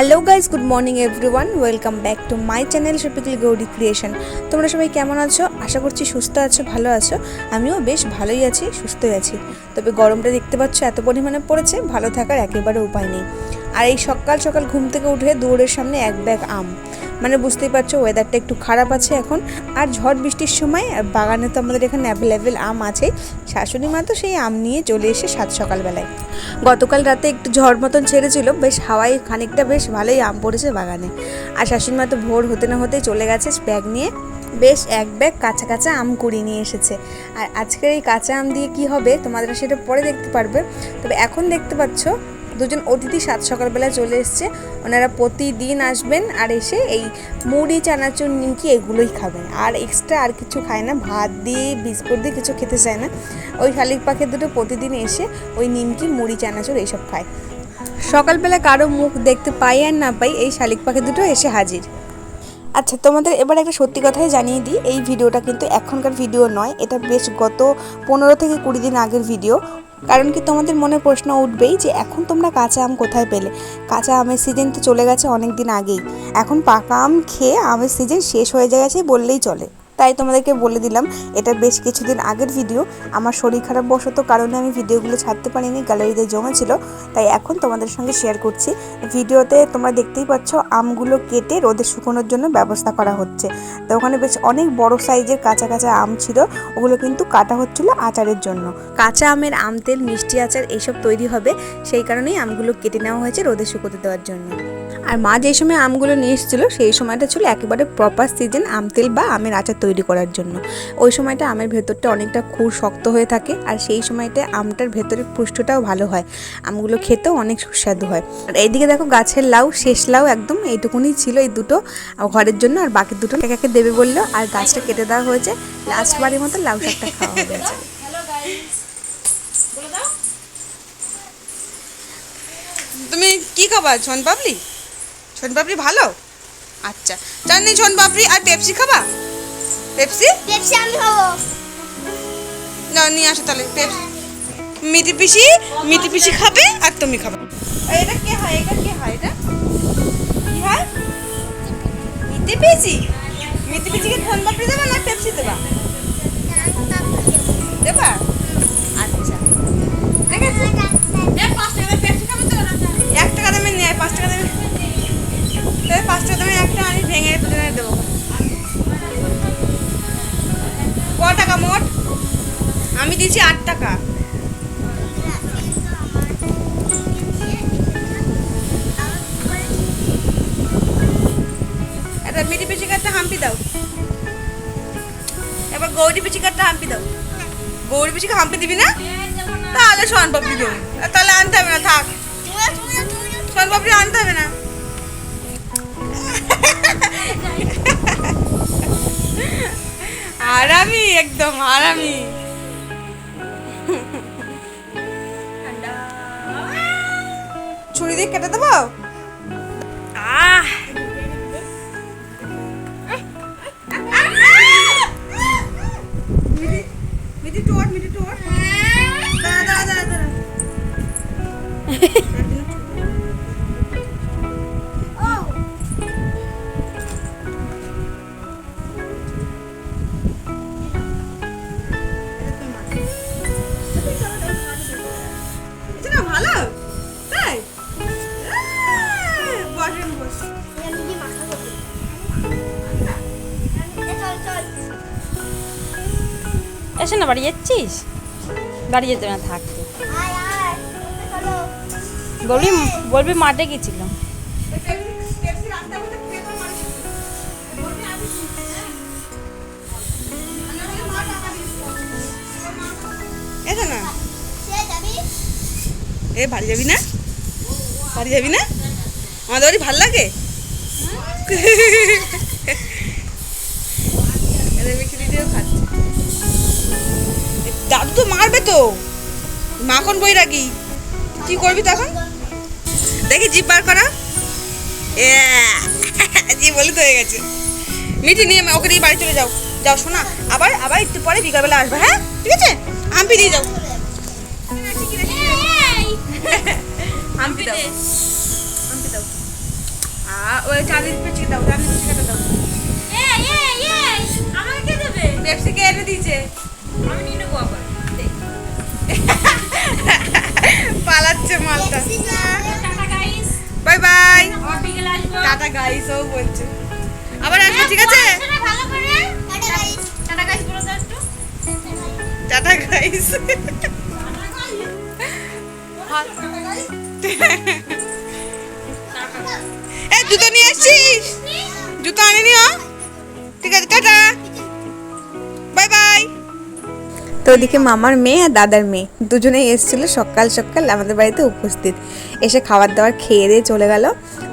Hello guys good morning everyone welcome back to my channel শপিকল Gouri creation তোমরা সবাই কেমন আছো? আশা করছি সুস্থ আছো, ভালো আছো। আমিও বেশ ভালোই আছি, সুস্থই আছি। তবে গরমটা দেখতে পাচ্ছ, এত পরিমাণে পড়েছে, ভালো থাকার একেবারে উপায় নেই। আর এই সকাল সকাল ঘুম থেকে উঠে দৌড়ের সামনে এক ব্যাগ আম। মানে বুঝতেই পারছ ওয়েদারটা একটু খারাপ আছে এখন। আর ঝড় বৃষ্টির সময় বাগানে তো আমাদের এখানে অ্যাভেলেবেল আম আছে শাশুড়ি মা তো সেই আম নিয়ে চলে এসে সাত সকালবেলায়। গতকাল রাতে একটু ঝড় মতন ছেড়েছিল, বেশ হাওয়ায় খানিকটা বেশ ভালোই আম পড়েছে বাগানে। আর শাশুড়ি মা তো ভোর হতে না হতেই চলে গেছে ব্যাগ নিয়ে। বেশ এক ব্যাগ কাঁচা কাঁচা আম কুড়িয়ে নিয়ে এসেছে। আর আজকের এই কাঁচা আম দিয়ে কি হবে, তোমাদের সেটা পরে দেখতে পারবে। তবে এখন দেখতে পাচ্ছ দুজন অতিথি সাত সকালবেলা চলে এসছে। ওনারা প্রতিদিন আসবেন আর এসে এই মুড়ি, চানাচুর, নিমকি এগুলোই খাবেন। আর এক্সট্রা আর কিছু খায় না। ভাত দিয়ে, বিস্কুট দিয়ে কিছু খেতে চায় না। ওই শালিক পাখি দুটো প্রতিদিন এসে ওই নিমকি, মুড়ি, চানাচুর এইসব খায়। সকালবেলা কারও মুখ দেখতে পাই আর না পাই এই শালিক পাখি দুটো এসে হাজির। আচ্ছা তোমাদের এবার একটা সত্যি কথাই জানিয়ে দিই। এই ভিডিওটা কিন্তু এখনকার ভিডিও নয়। এটা বেশ গত পনেরো থেকে কুড়ি দিন আগের ভিডিও। কারণ কি তোমাদের মনে প্রশ্ন উঠবেই যে এখন তোমরা কাঁচা আম কোথায় পেলে? কাঁচা আমের সিজন তো চলে গেছে অনেক দিন আগেই। এখন পাকা আম খেয়ে আমের সিজন শেষ হয়ে গেছে বললেই চলে। তাই তোমাদেরকে বলে দিলাম, এটা বেশ কিছুদিন আগের ভিডিও আমার শরীর খারাপ বশত কারণে আমি ভিডিওগুলো ছাড়তে পারিনি গ্যালারিতে জমা ছিল। তাই এখন তোমাদের সঙ্গে শেয়ার করছি। ভিডিওতে তোমরা দেখতেই পাচ্ছ, আমগুলো কেটে রোদে শুকোনোর জন্য ব্যবস্থা করা হচ্ছে। তো ওখানে বেশ অনেক বড় সাইজের কাঁচা কাঁচা আম ছিল, ওগুলো কিন্তু কাটা হচ্ছিল আচারের জন্য। কাঁচা আমের আম, তেল, মিষ্টি আচার এইসব তৈরি হবে, সেই কারণেই আমগুলো কেটে নেওয়া হয়েছে রোদে শুকোতে দেওয়ার জন্য। আর মা যে সময় আমগুলো নিয়ে এসেছিল, সেই সময়টা ছিল একেবারে প্রপার সিজন আম তেল বা আমের আচার তৈরি করার জন্য। ওই সময়টা আমের ভেতরটা অনেকটা খুব শক্ত হয়ে থাকে আর সেই সময়টা আমটার ভেতরের পুষ্টটাও ভালো হয়। আমগুলো খেতেও অনেক সুস্বাদু হয়। আর এইদিকে দেখো গাছের লাউ, শেষ লাউ একদম এইটুকুনি ছিল এই দুটো ঘরের জন্য আর বাকি দুটো একে দেবে বলল আর গাছটা কেটে দেওয়া হয়েছে। লাস্ট বারের মতো লাউ শাকটা খাওয়া আজকে। তুমি কি খাবা ছন পাপড়ি ছন পাপড়ি ভালো? আচ্ছা চাননি ছন পাপড়ি আর পেপসি খাবা? পেপসি? পেপসি আমি খাব। না নিয়ে আসো তাহলে পেপসি। মিটি পিসি? মিটি পিসি খাবে আর তুমি খাবে। এটা কে হয়? এটা কে হয় এটা? কি হয়? মিটি পিসি? মিটি পিসিকে ছন পাপড়ি দেবা না পেপসি দেবা? দেবা? আচ্ছা। ঠিক আছে। এক টাকা দামে নেয় পাঁচ টাকা দামে। তবে পাঁচ টাকা দামে একটা আমি ভেঙে দুজনে দেবো। ক টাকা মোট? আমি দিয়েছি আট টাকা। একটা মিটি পিচি কাঠটা হাম্পি দাও। এবার গৌরী পিচি কাঠটা হাম্পি দাও। গৌরী পিচিকে হাম্পি দিবি না? তাহলে পাপড়ি দেবো। তাহলে আনতে হবে না, থাক। একদম আরামি ছুরি দিয়ে কেটে দেবো? আহ! মিটি মিটি মিটি বাড়ি যাচ্ছিস? বাড়ি যেতে না থাক। বলবি বলবি মাঠে গেছিল। এটা না। এ বাড়ি যাবি না? বাড়ি যাবি না? আমাদের বাড়ি ভালো লাগে? এদের খাচ্ছে। দাদু তো মারবে তো। মাখন বই রাখি কি করবি তখন? দেখি জিপ বার করা। এ জি বলি তো হয়ে গেছে। মিঠি নিয়ে ওকে নিয়ে বাড়ি চলে যাও। যাও শোনা আবার আবার একটু পরে বিকালবেলা আসবে হ্যাঁ? ঠিক আছে? আম্পি দিয়ে যাও। আম্পি দাও। আম্পি দাও। ওই চাঁদির পেঁচে দাও চাঁদির পেঁচে দাও। আমাকে কে দেবে? এনে দিয়েছে? আমি নিয়ে নেব আবার। পালাচ্ছে মালটা। Bye bye. টাটা গাইস ও বলছে। আবার আসবে ঠিক আছে? টাটা গাইস টাটা গাইস বলো তো একটু। টাটা গাইস এই জুতো নিয়ে আসছিস? জুতো আনিনি ও? ঠিক আছে টাটা। তো ওদিকে মামার মেয়ে আর দাদার মেয়ে। দুজনেই এসেছিল সকাল সকাল আমাদের বাড়িতে উপস্থিত। এসে খাবার দাবার খেয়ে দিয়ে চলে গেল।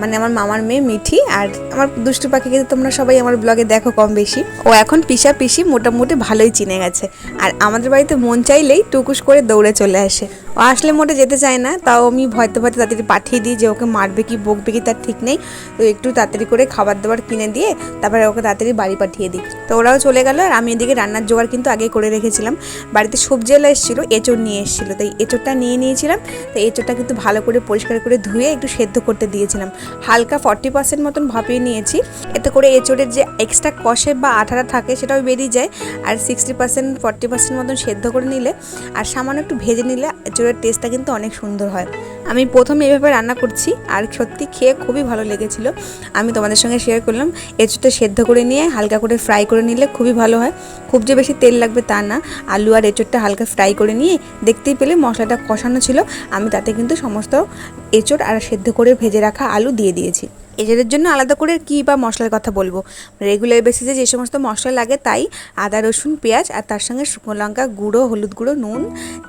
মানে আমার মামার মেয়ে মিঠি আর আমার দুষ্টু পাখিকে তোমরা সবাই আমার ব্লগে দেখো কম বেশি। ও এখন পিসা পিসি মোটামুটি ভালোই চিনে গেছে। আর আমাদের বাড়িতে মন চাইলেই টুকুস করে দৌড়ে চলে আসে। ও আসলে মোটে যেতে চায় না, তাও আমি ভয়তে ভয়তে তাড়াতাড়ি পাঠিয়ে দিই যে ওকে মারবে কি, বকবে কি তার ঠিক নেই। তো একটু তাড়াতাড়ি করে খাবার দাবার কিনে দিয়ে তারপরে ওকে তাড়াতাড়ি বাড়ি পাঠিয়ে দিই। তো ওরাও চলে গেল আর আমি এদিকে রান্নার জোগাড় কিন্তু আগে করে রেখেছিলাম। বাড়িতে সবজি এলা এসেছিল, এঁচড় নিয়ে এসেছিল। তাই এঁচড়টা নিয়ে নিয়েছিলাম। তো এঁচড়টা কিন্তু ভালো করে পরিষ্কার করে ধুয়ে একটু সেদ্ধ করতে দিয়েছিলাম। হালকা ফর্টি পার্সেন্ট মতন ভাপিয়ে নিয়েছি। এতে করে এঁচড়ের যে এক্সট্রা কষে বা আঠাটা থাকে সেটাও বেরিয়ে যায়। আর সিক্সটি পার্সেন্ট ফর্টি পার্সেন্ট মতন সেদ্ধ করে নিলে আর সামান্য একটু ভেজে নিলে এঁচড়ের টেস্টটা কিন্তু অনেক সুন্দর হয়। আমি প্রথম এভাবে রান্না করছি আর সত্যি খেয়ে খুবই ভালো লেগেছিল। আমি তোমাদের সঙ্গে শেয়ার করলাম। এঁচুটা সেদ্ধ করে নিয়ে হালকা করে ফ্রাই করে নিলে খুবই ভালো হয়। খুব যে বেশি তেল লাগবে তা না। আলু আর এঁচুরটা হালকা ফ্রাই করে নিয়ে দেখতেই পেলে মশলাটা কষানো ছিল। আমি তাতে কিন্তু সমস্ত এঁচড় আর সেদ্ধ করে ভেজে রাখা আলু দিয়ে দিয়েছি। এঁচড়ের জন্য আলাদা করে কী বা মশলার কথা বলব? রেগুলার বেসিসে যে সমস্ত মশলা লাগে তাই আদা, রসুন, পেঁয়াজ আর তার সঙ্গে শুকনো লঙ্কা গুঁড়ো, হলুদ গুঁড়ো, নুন,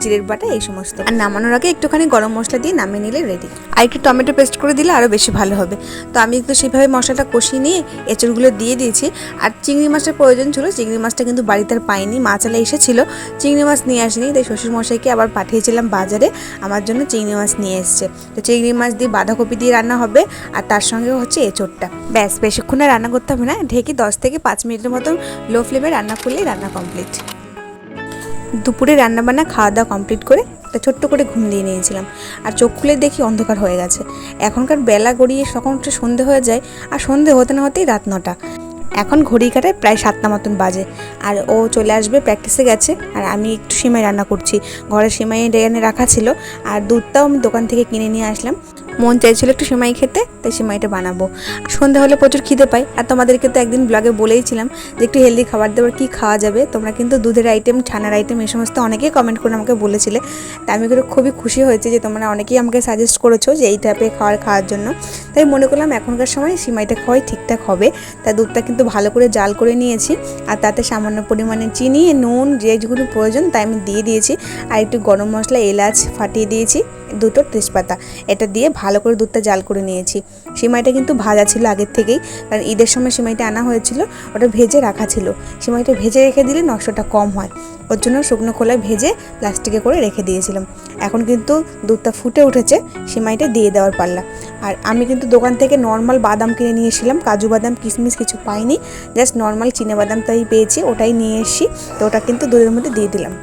জিরের বাটা এই সমস্ত। আর নামানোর আগে একটুখানি গরম মশলা দিয়ে নামিয়ে নিলে রেডি আর একটু টমেটো পেস্ট করে দিলে আরও বেশি ভালো হবে। তো আমি তো সেইভাবে মশলাটা কষিয়ে নিয়ে এঁচড়গুলো দিয়ে দিয়েছি। আর চিংড়ি মাছের প্রয়োজন ছিল, চিংড়ি মাছটা কিন্তু বাড়িতে আর পাইনি মাছালে এসেছিল। চিংড়ি মাছ নিয়ে আসিনি, তাই শ্বশুরমশাইকে আবার পাঠিয়েছিলাম বাজারে। আমার জন্য চিংড়ি মাছ নিয়ে এসছে। তো চিংড়ি মাছ দিয়ে বাঁধাকপি দিয়ে রান্না হবে আর তার সঙ্গে হচ্ছে এঁচড়টা। ব্যাস, বেশিক্ষণ রান্না করতে হবে না, ঢেকে দশ থেকে পাঁচ মিনিটের মতন লো ফ্লেমে রান্না করলেই রান্না কমপ্লিট দুপুরে রান্নাবান্না খাওয়া দাওয়া কমপ্লিট করে একটা ছোট্ট করে ঘুম দিয়ে নিয়েছিলাম। আর চোখ খুলে দেখি অন্ধকার হয়ে গেছে। এখনকার বেলা গড়িয়ে সখন সন্ধে হয়ে যায়, আর সন্ধে হতে না হতেই রাত নটা। এখন ঘড়ি কাটায় প্রায় সাতটা মতন বাজে। আর ও চলে আসবে প্র্যাকটিসে গেছে। আর আমি একটু সিমাই রান্না করছি। ঘরে সিমাই এনে রাখা ছিল। আর দুধটাও আমি দোকান থেকে কিনে নিয়ে আসলাম। মন চাইছিল একটু সিমাই খেতে, তাই সিমাইটা বানাবো। সন্ধে হলে প্রচুর খিদে পাই আর তোমাদেরকে তো একদিন ব্লগে বলেইছিলাম যে একটু হেলদি খাবার দাবার কী খাওয়া যাবে। তোমরা কিন্তু দুধের আইটেম ছানার আইটেম এই সমস্ত অনেকেই কমেন্ট করে আমাকে বলেছিলে। তাই আমি কিন্তু খুবই খুশি হয়েছি যে তোমরা অনেকেই আমাকে সাজেস্ট করেছ যে এই টাইপের খাবার খাওয়ার জন্য। তাই মনে করলাম এখনকার সময় সিমাইটা খাওয়াই ঠিকঠাক হবে। তাই দুধটা কিন্তু ভালো করে জাল করে নিয়েছি। আর তাতে সামান্য পরিমাণে চিনি, নুন, যে যেগুলো প্রয়োজন তাই আমি দিয়ে দিয়েছি। আর একটু গরম মশলা, এলাচ ফাটিয়ে দিয়েছি। দুটো তেজপাতা। এটা দিয়ে ভালো করে দুধটা জাল করে নিয়েছি। সিমাইটা কিন্তু ভাজা ছিল আগের থেকেই, কারণ ঈদের সময় সিমাইটা আনা হয়েছিল, ওটা ভেজে রাখা ছিল। সিমাইটা ভেজে রেখে দিলে নষ্টটা কম হয়। ওর জন্য শুকনো খোলায় ভেজে প্লাস্টিকে করে রেখে দিয়েছিলাম। এখন কিন্তু দুধটা ফুটে উঠেছে, সিমাইটা দিয়ে দেওয়ার পাল্লা। আর আমি কিন্তু দোকান থেকে নর্মাল বাদাম কিনে নিয়ে এসেছিলাম কাজু বাদাম, কিশমিশ কিছু পাইনি, জাস্ট নর্মাল চিনে বাদামটাই পেয়েছি, ওটাই নিয়ে এসেছি, তো ওটা কিন্তু দুধের মধ্যে দিয়ে দিলাম।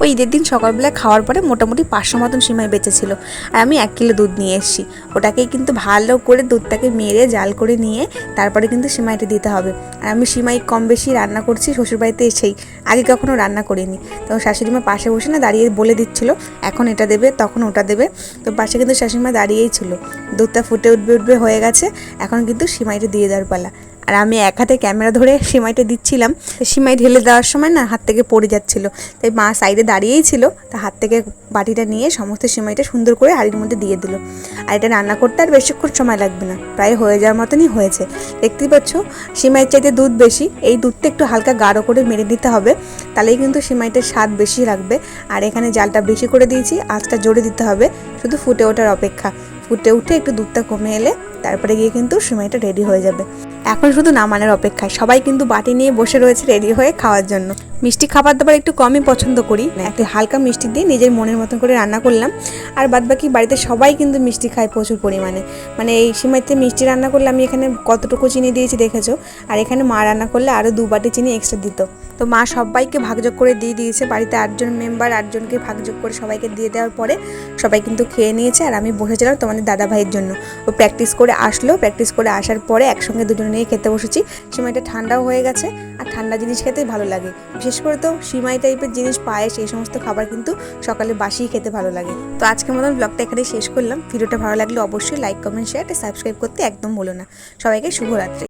ওই ঈদের দিন সকালবেলা খাওয়ার পরে মোটামুটি পাঁচশো মতন সিমাই বেঁচেছিল। আর আমি এক কিলো দুধ নিয়ে এসেছি। ওটাকেই কিন্তু ভালো করে দুধটাকে মেরে জাল করে নিয়ে তারপরে কিন্তু সিমাইটা দিতে হবে। আর আমি সিমাই কম বেশি রান্না করছি, শ্বশুরবাড়িতে এসেই। আগে কখনো রান্না করিনি। তো শাশুড়িমা পাশে বসে না দাঁড়িয়ে বলে দিচ্ছিল, এখন এটা দেবে, তখন ওটা দেবে। তো পাশে কিন্তু শাশুড়িমা দাঁড়িয়েই ছিল। দুধটা ফুটে উঠবে উঠবে হয়ে গেছে। এখন কিন্তু সিমাইটা দিয়ে দেওয়ার পালা। আর আমি এক হাতে ক্যামেরা ধরে সিমাইটা দিচ্ছিলাম। সিমাই ঢেলে দেওয়ার সময় না হাত থেকে পড়ে যাচ্ছিল। তাই মা সাইডে দাঁড়িয়েই ছিল। তা হাত থেকে বাটিটা নিয়ে সমস্ত সিমাইটা সুন্দর করে হাড়ির মধ্যে দিয়ে দিল। আর এটা রান্না করতে আর বেশিক্ষণ সময় লাগবে না। প্রায় হয়ে যাওয়ার মতনই হয়েছে। দেখতেই পাচ্ছ, সিমাইয়ের চাইতে দুধ বেশি। এই দুধটা একটু হালকা গাঢ় করে মেরে দিতে হবে। তাহলেই কিন্তু সিমাইটার স্বাদ বেশি লাগবে। আর এখানে জালটা বেশি করে দিয়েছি। আঁচটা জোরে দিতে হবে। শুধু ফুটে ওঠার অপেক্ষা। ফুটে উঠে একটু দুধটা কমে এলে তারপরে গিয়ে কিন্তু সিমাইটা রেডি হয়ে যাবে। এখন শুধু নামানোর অপেক্ষায়, সবাই কিন্তু বাটি নিয়ে বসে রয়েছে রেডি হয়ে খাওয়ার জন্য। মিষ্টি খাবার দাবার একটু কমই পছন্দ করি। একটু হালকা মিষ্টি দিয়ে নিজের মনের মতন করে রান্না করলাম। আর বাদবাকি বাড়িতে সবাই কিন্তু মিষ্টি খায় প্রচুর পরিমাণে। মানে এই সিমাইতে মিষ্টি রান্না করলে আমি এখানে কতটুকু চিনি দিয়েছি দেখেছ? আর এখানে মা রান্না করলে আরও দু বাটি চিনি এক্সট্রা দিত। তো মা সবাইকে ভাগযোগ করে দিয়ে দিয়েছে। বাড়িতে আটজন মেম্বার, আটজনকে ভাগযোগ করে সবাইকে দিয়ে দেওয়ার পরে সবাই কিন্তু খেয়ে নিয়েছে। আর আমি বসেছিলাম তোমাদের দাদা ভাইয়ের জন্য। ও প্র্যাকটিস করে আসলো। প্র্যাকটিস করে আসার পরে একসঙ্গে দুজনে নিয়ে খেতে বসেছি। সিমাইটা ঠান্ডাও হয়ে গেছে। আর ঠান্ডা জিনিস খেতেই ভালো লাগে। বিশেষ করে তো সিমাই টাইপের জিনিস, পায়েস এই সমস্ত খাবার কিন্তু সকালে বাসিই খেতে ভালো লাগে। তো আজকের মতন ব্লগটা এখানে শেষ করলাম। ভিডিওটা ভালো লাগলে অবশ্যই লাইক কমেন্ট শেয়ার সাবস্ক্রাইব করতে একদম ভুলো না। সবাইকে শুভরাত্রি।